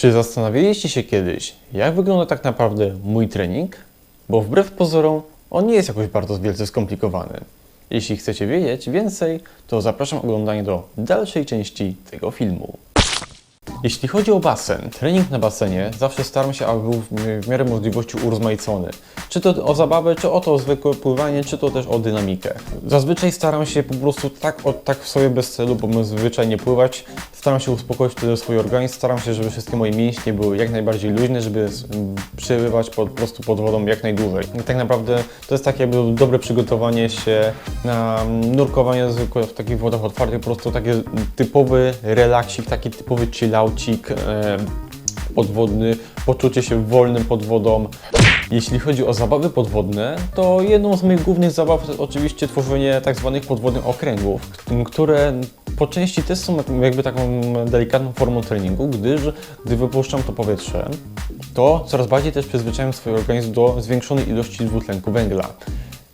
Czy zastanawialiście się kiedyś, jak wygląda tak naprawdę mój trening? Bo wbrew pozorom, on nie jest jakoś bardzo wielce skomplikowany. Jeśli chcecie wiedzieć więcej, to zapraszam oglądanie do dalszej części tego filmu. Jeśli chodzi o basen, trening na basenie zawsze staram się, aby był w- miarę możliwości urozmaicony. Czy to o zabawę, czy o to zwykłe pływanie, czy to też o dynamikę. Zazwyczaj staram się po prostu tak, o, tak w sobie bez celu, bo zwyczajnie pływać. Staram się uspokoić wtedy swój organizm, staram się, żeby wszystkie moje mięśnie były jak najbardziej luźne, żeby przebywać po, prostu pod wodą jak najdłużej. I tak naprawdę to jest takie dobre przygotowanie się na nurkowanie zwykłe w takich wodach otwartych, po prostu taki typowy relaksik, taki typowy chillaucik e, podwodny, poczucie się wolnym pod wodą. Jeśli chodzi o zabawy podwodne, to jedną z moich głównych zabaw to oczywiście tworzenie tak zwanych podwodnych okręgów, które po części też są jakby taką delikatną formą treningu, gdyż gdy wypuszczam to powietrze, to coraz bardziej też przyzwyczajam swój organizm do zwiększonej ilości dwutlenku węgla.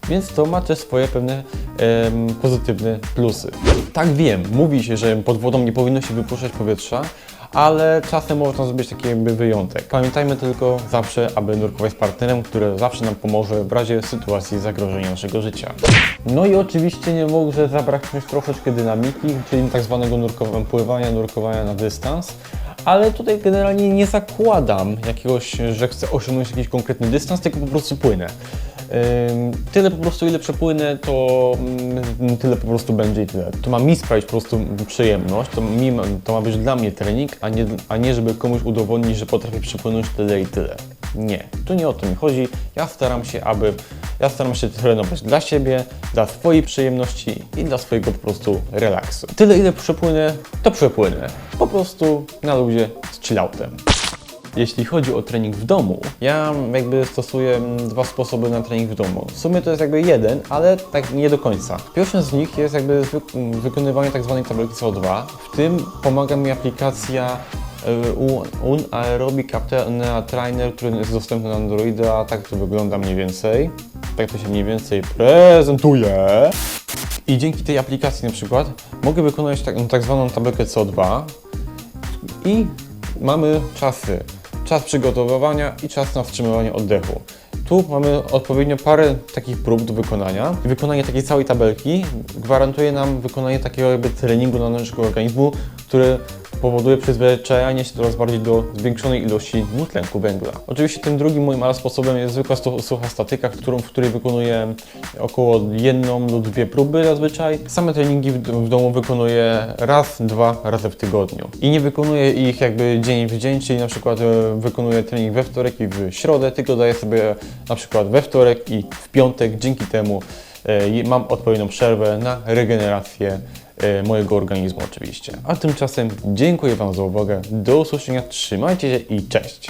Więc to ma też swoje pewne em, pozytywne plusy. Tak wiem, mówi się, że pod wodą nie powinno się wypuszczać powietrza, ale czasem można zrobić taki jakby wyjątek. Pamiętajmy tylko zawsze, aby nurkować z partnerem, który zawsze nam pomoże w razie sytuacji zagrożenia naszego życia. No i oczywiście nie może zabraknąć troszeczkę dynamiki, czyli tak zwanego nurkowania, pływania, nurkowania na dystans. Ale tutaj generalnie nie zakładam jakiegoś, że chcę osiągnąć jakiś konkretny dystans, tylko po prostu płynę. Tyle po prostu, ile przepłynę, to mm, tyle po prostu będzie i tyle. To ma mi sprawić po prostu przyjemność, to, mi, to ma być dla mnie trening, a nie, a nie żeby komuś udowodnić, że potrafię przepłynąć tyle i tyle. Nie, tu nie o to mi chodzi. Ja staram się, aby, ja staram się trenować dla siebie, dla swojej przyjemności i dla swojego po prostu relaksu. Tyle, ile przepłynę, to przepłynę. Po prostu na luzie z chilloutem. Jeśli chodzi o trening w domu, ja jakby stosuję mm, dwa sposoby na trening w domu. W sumie to jest jakby jeden, ale tak nie do końca. Pierwszym z nich jest jakby zwyk- wykonywanie tak zwanej tabelki CO2. W tym pomaga mi aplikacja y, Unaerobic Apnea Trainer, który jest dostępny na Androida. Tak to wygląda mniej więcej. Tak to się mniej więcej prezentuje. I dzięki tej aplikacji na przykład mogę wykonać tak, tak zwaną tabelkę CO2, i mamy czasy. Czas przygotowywania i czas na wstrzymywanie oddechu. Tu mamy odpowiednio parę takich prób do wykonania. Wykonanie takiej całej tabelki gwarantuje nam wykonanie takiego jakby treningu dla naszego organizmu, który powoduje przyzwyczajanie się coraz bardziej do zwiększonej ilości dwutlenku węgla. Oczywiście tym drugim moim sposobem jest zwykła sucha statyka, którą, w której wykonuję około jedną lub dwie próby zazwyczaj. Same treningi w, domu wykonuję raz, dwa razy w tygodniu. I nie wykonuję ich jakby dzień w dzień, czyli na przykład e, wykonuję trening we wtorek i w środę, tylko daję sobie na przykład we wtorek i w piątek. Dzięki temu mam odpowiednią przerwę na regenerację e, mojego organizmu oczywiście. A tymczasem dziękuję Wam za uwagę, do usłyszenia, trzymajcie się i cześć!